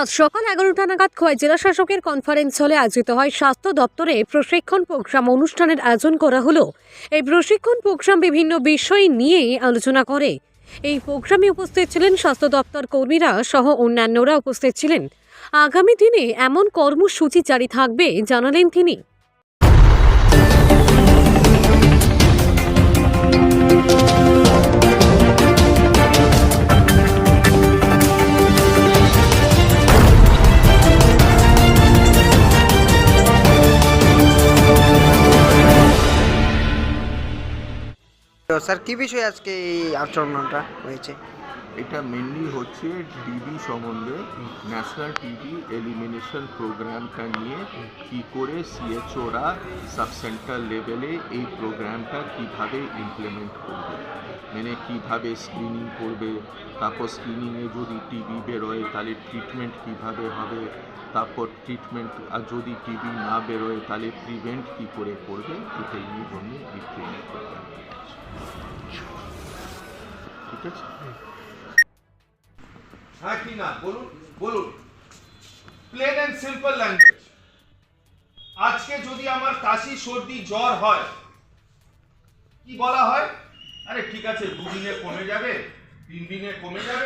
আজ সকাল এগারোটা নাগাদ খোয়াই জেলা শাসকের কনফারেন্স হলে আয়োজিত হয় স্বাস্থ্য দপ্তরে প্রশিক্ষণ প্রোগ্রাম অনুষ্ঠানের আয়োজন করা হলো। এই প্রশিক্ষণ প্রোগ্রাম বিভিন্ন বিষয় নিয়ে আলোচনা করে। এই প্রোগ্রামে উপস্থিত ছিলেন স্বাস্থ্য দপ্তর কর্মীরা সহ অন্যান্যরা উপস্থিত ছিলেন। আগামী দিনে এমন কর্মসূচি জারি থাকবে, জানালেন তিনি। তো স্যার কি বিষয়ে আজকে এই আচরণটা হয়েছে? এটা মেনলি হচ্ছে টিবি সম্বন্ধে ন্যাশনাল টিবি এলিমিনেশন প্রোগ্রামটা নিয়ে কি করে সিএচওরা সাব সেন্টার লেভেলে এই প্রোগ্রামটা কীভাবে ইমপ্লিমেন্ট করবে। মানে কীভাবে স্ক্রিনিং করবে, তারপর স্ক্রিনিংয়ে যদি টিবি বেরোয় তাহলে ট্রিটমেন্ট কীভাবে হবে, তারপর ট্রিটমেন্ট আর যদি টিবি না বেরোয় তাহলে প্রিভেন্ট কি করে করবে এটা এই এই ট্রেনিং প্রোগ্রাম ঠিক আছে? হ্যাঁ কি না? বলুন বলুন। প্লেন অ্যান্ড সিম্পল ল্যাঙ্গুয়েজ আজকে যদি আমার কাশি, সর্দি, জ্বর হয়, কি বলা হয়? আরে ঠিক আছে, দুদিনে কমে যাবে তিন দিনে কমে যাবে।